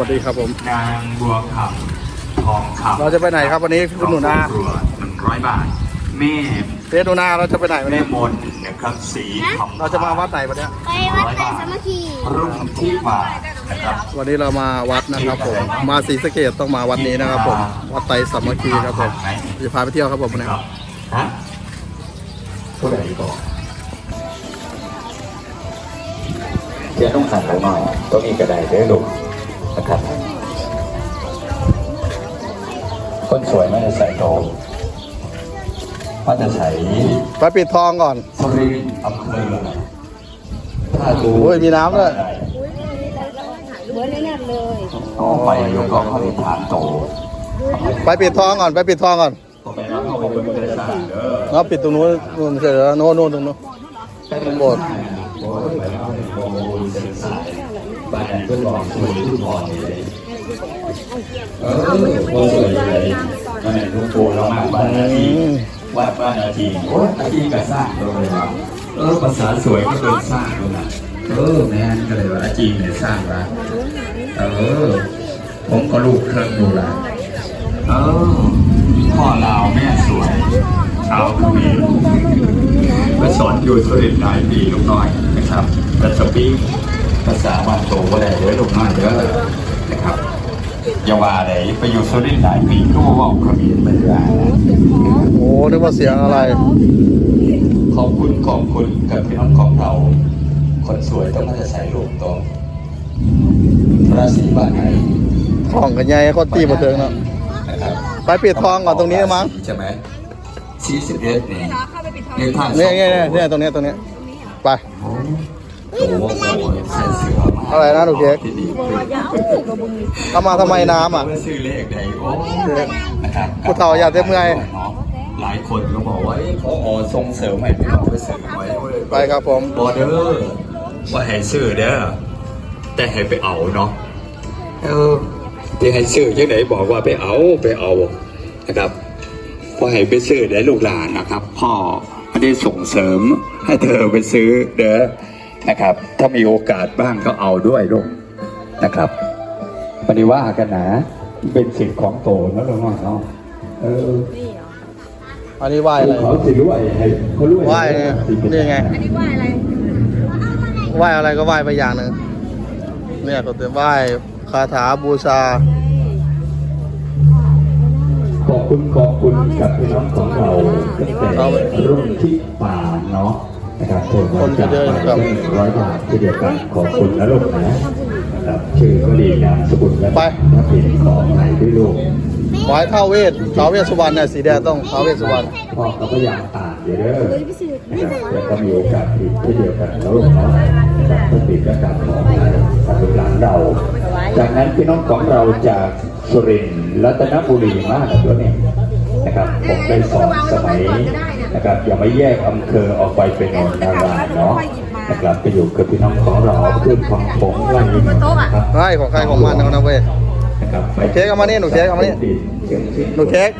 วัสดีครับผม นางบัวคำทองคำเราจะไปไหนครับวันนี้คุณหนูนาครอบครัวหนึ่งร้อยบาทแม่เฟสหนูนาเราจะไปไหนวันแม่นี้ มนต์นะครับสีคำเราจะมาวัดไหนวันเนี้ยไปวัดไตรสามัคคีรุ่งที่มานะครับ วันนี้เรามาวัดนะครับผม มาศรีสะเกดต้องมาวัดนี้นะครับผม วัดไตรสามัคคีครับผมจะพาไปเที่ยวครับผมวันนี้ครับฮะเท่าไหร่ก่อนเดี๋ยวต้องหันหลังหน่อยต้องมีกระไดเด้อลูก นะครับ คนสวยไม่จะใส่โตมันจะใส่ไปปิดทองก่อนสรินทร์อำเภอถ้าดูโอ้ยมีน้ำด้วยเหมือนในนั้นเลยต้องไปยกกองเขาที่ฐานโตไปปิดทองก่อนไปปิดทองก่อนก็ไปรับเข้าไปเป็นกระดาษเด้อเราปิดตรงนู้นนู่นเสร็จแล้วโน่นโน่นตรงนู้นเป็นโบสถ์โบสถ์ไปแล้วโบสถ์เส้นสายบ้านเพื่อนบอกสวยทุกพรเลยเออโบสวยเลยมันเป็นทุกโบเรามากบ้านนาทีวัดบ้านนาทีโอ้ยนาทีก็สร้างเลยนะเออภาษาสวยก็เป็นสร้างเลยนะเออแม่นก็เลยว่าอาจีนเนี่ยสร้างละเออ ผมก็ลูกเครื่องดูละเออพ่อลาวแม่สวยชาวเขมรไปสอนอยู่สุรินทร์หลายปีลูกน้อยนะครับแต่สปี ภาษาบานโตก็ได้เด้อลูกน้อยเด้อนะครับอย่าว่าไหนไปอยู่สุรินทร์หลายปีก็มาบอกเขมรไปด้วยนะโอ้นึกว่าเสียงอะไร ขอบคุณขอบคุณกับพี่น้องของเรา คนสวยต้องมาจะใส่ลูกตรงราศีบ้านไหนของกันใหญ่ก็ตีมาเถิงเนาะนะครับไปปิดทองก่อนตรงนี้มั้งใช่ไหมสี่สิบเอ็ดนี่เลขท้ายสเนี่อยงเนี่ยเนี่ยตรงเนี้ยต รงเนี้ยไปโอ้โหใส่เสื้อมาอะไรนะหนูเค้กที่ดีขึ้นเอามาทำไมน้ำอะเพื่อซื้อเลขใดโอ้นะครับผู้เฒ่าอยากเต็มเมื่อยหลายคนก็บอกว่าเอ้ยเขาอส่งเสริมให้พี่น้องไปซื้อไว้ไปครับผมบอเดอร์ว่าให้ซื้อเด้อแต่ให้ไปเอาเนาะเออที่ให้ซื้อยังไหนบอกว่าไปเอาไปเอานะครับพอให้ไปซื้อเดี๋ยวลูกหลานนะครับ พ่อไม่ได้ส่งเสริมให้เธอไปซื้อเด้อ นะครับ ถ้ามีโอกาสบ้างก็เอาด้วยลูกนะครับปฏิว่ากันนะเป็นสิทธิ์ของโตนะลูกน้องเนาะเอออันนี้ไหว้อะไรเขาสิรู้ไอ้ให้เขารู้ไหว้เนี่ยนี่ไงอันนี้ว่าอะไรไหว้อะไรก็ไหว้ไปอย่างหนึ่งเนี่ยก็จะไหว้คาถาบูชาขอบคุณขอบคุณกับพี่น้องของเราตั้งแต่รุ่นที่ป่าเนาะ นะครับคนคนจะเดินครับหนึ่งร้อยบาทที่เดียวกันขอบคุณนะลูกนะนะครับชื่อก็ดีนามสกุลและไปถ้าผิดขอใหม่ด้วยลูกไหว้ท้าวเวสท้าวเวสสุวรรณเนี่ยสีแดงต้องท้าวเวสสุวรรณพ่อเขาก็อยากอ่านอยู่เด้อนะครับแต่ก็มีโอกาสอีกที่เดียวกันนะลูกเนาะนะครับถ้าผิดก็กลับขอให้กับลูกหลานเรา จากนั้นพี่น้องของเราจากสุรินทร์รัตนบุรีมากตัวนี้นะครับผมได้สอนสมัย นะครับอย่าไม่แยกอำเภอออกไปเป็นนนนารายเนาะนะครับไปอยู่กับพี่น้องของเราขึ้นฟังผงไล่นะครับไร่ของใครของมันนะนะเว้ยนะครับหนูเค้กเอามานี่หนูเค้กเอามานี่หนูเค้ก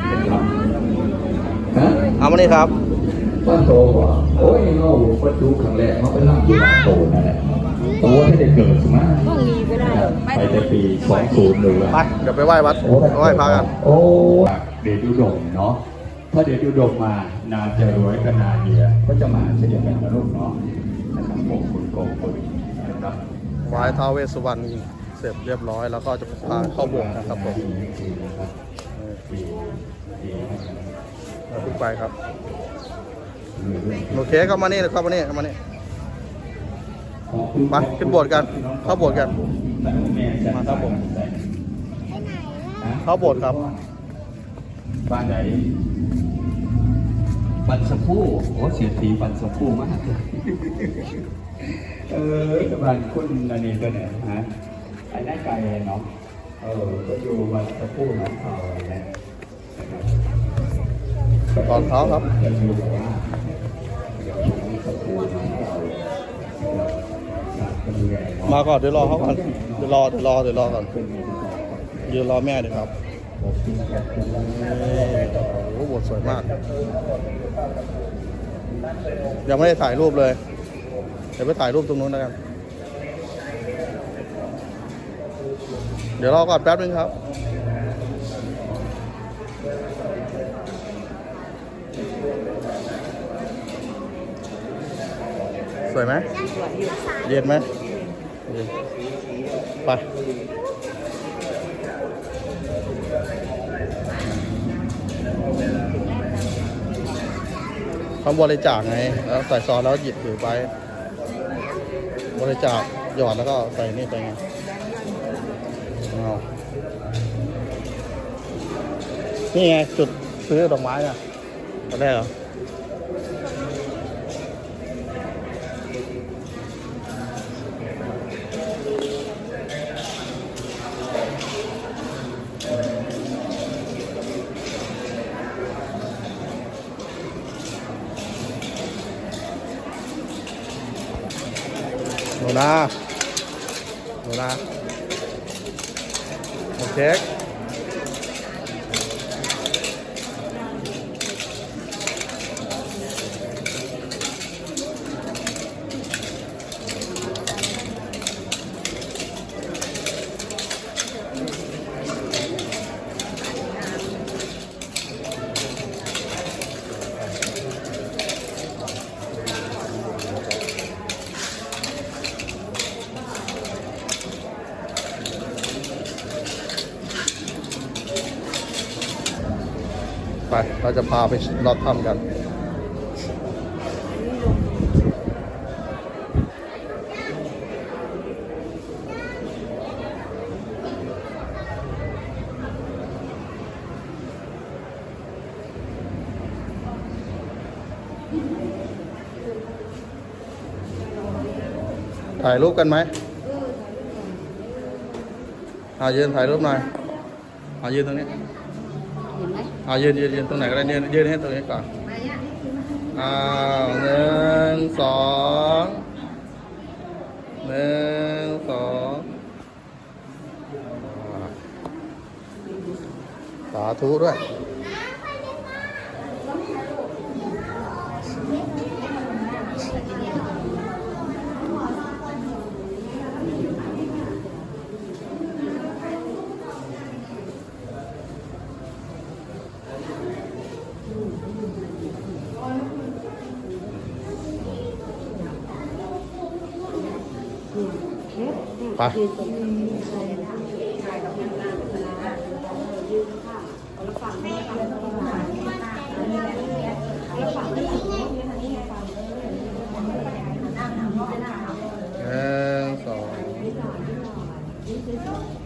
ฮะเอามานี่ครับบ้านโตกว่าโอ้ยเงาประตูครั้งแรกเขาไปนั่งที่บ้านโตนั่นแหละโตให้ได้เกิดใช่ไหมห้องนี้ก็ได้ไปในปี20เลยไปเดี๋ยวไปไหว้วัดไหว้พระกันโอ้เดชอุดมเนาะถ้าเดชอุดมมา นาจะรวยก็นาเดียก็จะมาเช่นเดียวกันนะลูกเนาะนะครับโกคุณโกคุณนะครับไหว้ท้าวเวสสุวรรณเสร็จเรียบร้อยแล้วก็จะพาเข้าโบสถ์นะครับผมเราเพิ่งไปครับหนูเค้กเข้ามานี่เข้ามานี่เข้ามานี่ไปขึ้นโบสถ์กัน เข้าโบสถ์กัน มาครับผมเข้าโบสถ์ครับบ้านไหน บันสมพู่โอ้เสียทีบันสมพู่มาก เออบ้านคุณอันนี้ก็เนี่ยฮะไอ้นั่นไกลเนาะ เออ ก็อยู่บันสมพู่น้องเขาเนี่ยนะครับตอนเช้าครับอยู่แบบว่าเดี๋ยวน้องสมพู่น้องเขาอยากจะดูแลเนาะมาก่อนเดี๋ยวรอเขาก่อนเดี๋ยวรอเดี๋ยวรอเดี๋ยวรอก่อนเดี๋ยืนรอแม่เดี๋ยวครับ หโอ้โหสวยมาก ยังไม่ได้ถ่ายรูปเลย เดี๋ยวไปถ่ายรูปตรงนู้นแล้วกันเดี๋ยวรอก่อนแป๊บนึงครับสวยไหมเย็นไหมไป เขาบริจาคไงแล้วใส่ซองแล้วหยิบถือไป บริจาคหยอดแล้วก็ใส่นี่ไปไงเอานี่ไงจุดซื้อดอกไม้น่ะตอนแรกเหรอ หนูนาหนู ไป เราจะพาไปลอดถ้ำกัน ถ่ายรูปกันไหมเอายืนถ่ายรูปหน่อยเอายืนตรงนี้ เห็นไหมเอายืนยืนยืนตรงไหนก็ได้ยืนยืนให้ตรงนี้ก่อนอ้าวหนึ่งสองหนึ่งสองสาธุด้วย ไปหนึ่งสอง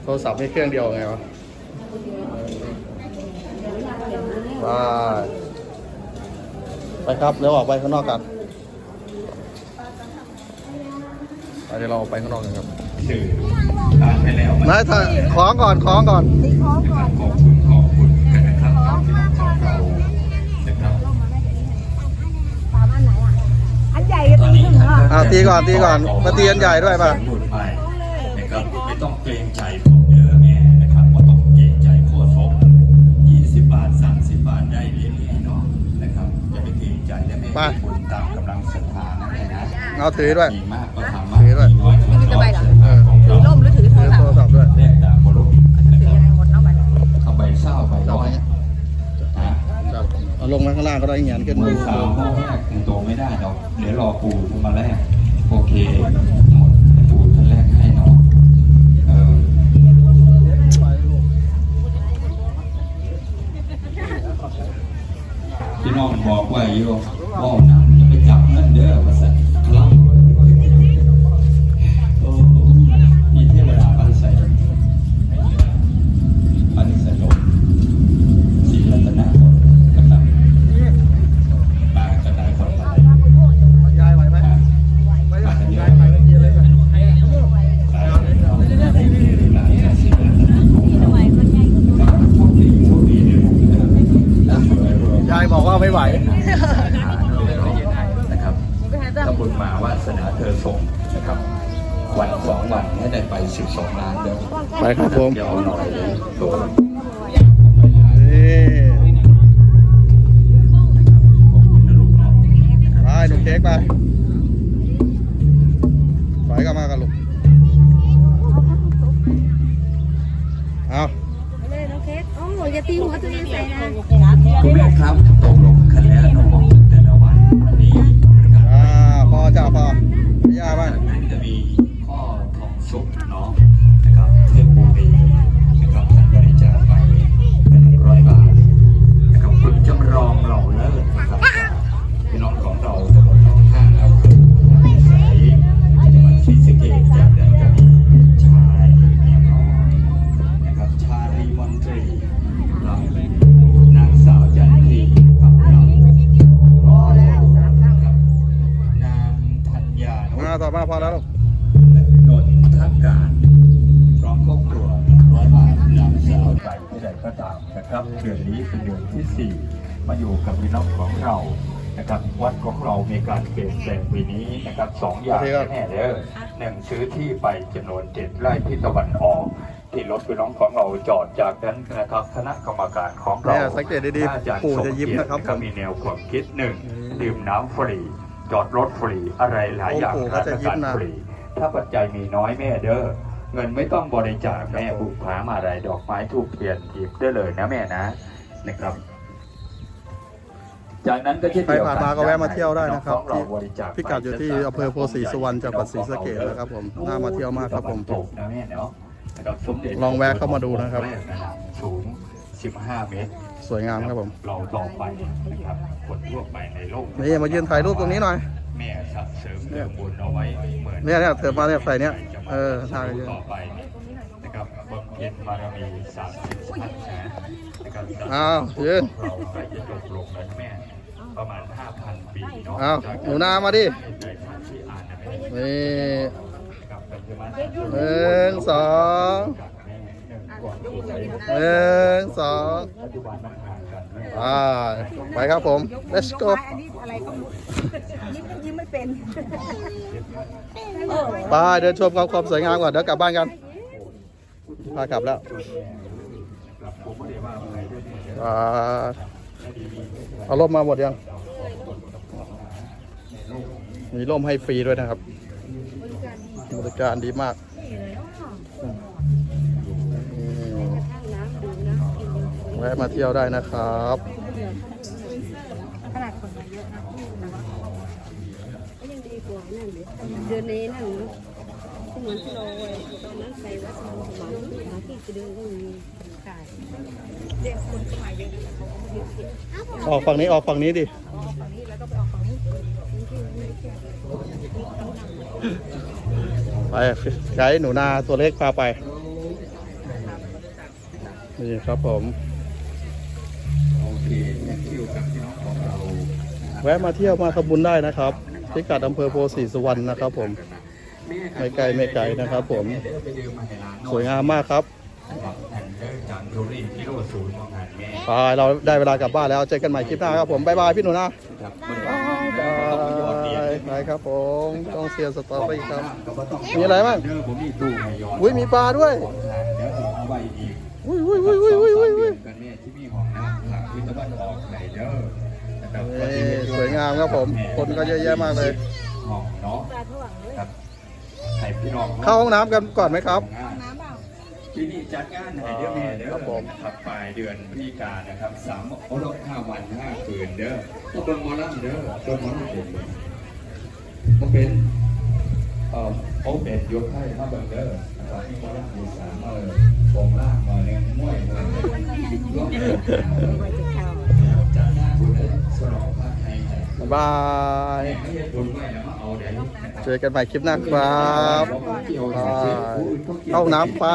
โทรศัพท์มีเครื่องเดียวไงวะไปไปครับเดี๋ยวออกไปข้างนอกกันไปเดี๋ยวเราออกไปข้างนอกกันครับ สื่อผ่านไปแล้วนายถ่ายคล้องก่อนคล้องก่อนขอบคุณขอบคุณกันนะครับที่น้องชาวเรานะครับปลาบ้านไหนอะ อันใหญ่ตอนนี้ท่านอ่าตีก่อนตีก่อนมาตีอันใหญ่ด้วยป่ะหยุดไปนะครับไม่ต้องเกรงใจผมเยอะแม่นะครับว่าต้องเกรงใจโคตรศพ20 บาท 30 บาทได้เรื่อยๆเนาะนะครับอย่าไปเกรงใจและแม่ไปบุญตามกำลังศรัทธานะแม่นะ เอาถือด้วย มีมากก็ทำมากถือด้วยมีน้อย เอาลงมาข้างล่างก็ได้เงี้ยขึ้นมืมือสาวห้อแรกยังโตไม่ได้ดอก เดี๋ยวรอปู่มาแรก ไม่ไหวนะครับตำบลมาวาสนาเธอส่งนะครับ วันสองวันให้ได้ไปสิบสองล้านเด้อไปครับผมเดี๋ยวเอาหน่อยเลยตัวนี่ไปลูกเค้กไปไปก็มากันลูก อ้ยอย่าตีหัวตัวเองใส่นะคุณแม่ครับตกลงคะแนนน้องแต่ละวันวันนี้นะครับอ่าพอจ้าพอพี่ยาบ้าง นะครับวัดของเรามีการเปลี่ยนแปลงปีนี้นะครับสองอย่างแน่ๆเด้อหนึ่งซื้อที่ไปจำนวนเจ็ดไร่ที่ตะวันออก ที่รถพี่น้องของเราจอดจากนั้นนะครับคณะกรรมการของเราเนี่ยสังเกตดีๆท่านอาจารย์ปู่สมจะยิ้มเกียรนะครับติก็มีแนวความคิดหนึ่งดื่มน้ำฟรี จอดรถฟรีอะไรหลายอย่างโอ้โหก็จะยิ้มนะฟรี ถ้าปัจจัยมีน้อยแม่เด้อเงินไม่ต้องบริจาคแม่บุกผามาอะไรดอกไม้ทูบเทียนหยิบได้เลยนะแม่นะนะครับ จากนั้นก็เช่นใครเดียวกัผ่านมาก็แวะมาเที่ยวได้นะครับองๆเราบริจาคพิกัดอยู่ที่อำเภอโพธิ์ศรีสุวรรณจังหวัดศรีสะเกษนะครับผมน่ามาเที่ยวมากครับผมตกนะแม่เนาะนะครับสมเด็จลองแวะเข้ามาดูนะครับแกนะครับสูง 15 เมตรสวยงามครับผม เราต่อไปนะครับคนทั่วไปในโลกนี่มายืนถ่ายรูปตรงนี้หน่อย แม่สักเสริมเรื่องบุญเอาไว้เหมือน เนี่ยเนี่ยเธอมาเนี่ยใส่เนี่ยเออถ่ายเลยต่อไปนะครับบำเพ็ญบารมีสามสิบชั้นนะนะครับอ้าวยืน เราใกล้จะจบลงแล้วนะแม่ ประมาณ 5,000 ปีเนาะอ้าวหนูนามาดิในทางที่อ่านนะแม่นี่กับปัจจุบันหนึ่งสองกับแม่หนึ่งก่อนที่จะหนึ่งสองปัจจุบันมันห่างกันแม่อ่าไปครับผม let's go อันนี้อะไรก็ยิ้มยิ้มไม่เป็นไปเดินชมความความสวยงามก่อนเดี๋ยวกลับบ้านกันพากลับแล้วครับผมไม่ได้ว่าอะไรด้วยเนี่ยอ่าเอาร่มมาหมดยัง มีร่มให้ฟรีด้วยนะครับบริการดีมากอืมแวะมาเที่ยวได้นะครับขนาดคนมาเยอะนะก็ยังดีกว่านั่นเลยเดือนนี้นั่นเนอะที่เหมือนที่เราตอนนั้นใส่วัดสมองสมองหาที่จะเดินก็มีขายเด็กคนก็มาเยอะเขาก็มาเยอะออกฝั่งนี้ออกฝั่งนี้ดิ ไปไกด์หนูนาตัวเล็กพาไป นี่ครับผม โอเคแท็กคิวกับพี่น้องของเราแวะมาเที่ยวมาทำบุญได้นะครับ พิกัดอำเภอโพธิ์ศรีสุวรรณนะครับผม ไม่ไกลไม่ไกลนะครับผม สวยงามมากครับไปเราได้เวลากลับบ้านแล้วเจอกันใหม่คลิปหน้าครับผม บ๊ายบายพี่หนูนะ ยอดเรียนบายบายครับผมต้องเสียสตอรี่ครับก็บ่ต้มีอะไรบ้างเด้อผมมีตู้ให้ย้อนอุ้ยมีปลาด้วยของทางเดี๋ยวผมเอาไว้อีกอุ้ยอุ้ยอุ้ยอุ้ยอุ้ยอุ้ยอุ้ยกันเนี่ยที่มีของน้ำหลังที่ตะวันออกไหนเด้อนะครับนี่สวยงามครับผม คนก็เยอะแยะมากเลยห้องเนาะครับให้พี่น้องเข้าห้องน้ำกันก่อนไหมครับน้ำเปล่าที่นี่จัดงานให้เด้อแม่เด้อครับผมครับปลายเดือนพฤศจิกายนนะครับสามโอ้โหห้าวันห้าคืนเด้อก็เบิ่งหมอลำเด้อเบิ่งหมอลำเด็ด มันเป็นเอ่อโอเป็ดยกให้มาเบิ่งเด้อนะครับมีหมอลำมีสามเออวงล่างมาเนี่ยมวยมวยรวมกันจัดงานบุญเลยสนองพระไทยบ๊ายบายไม่ใช่บุญไว้แล้วมาเอาเดี๋ยวเจอกันใหม่คลิปหน้าครับเกี่ยวบากับยเข้าน้ำไป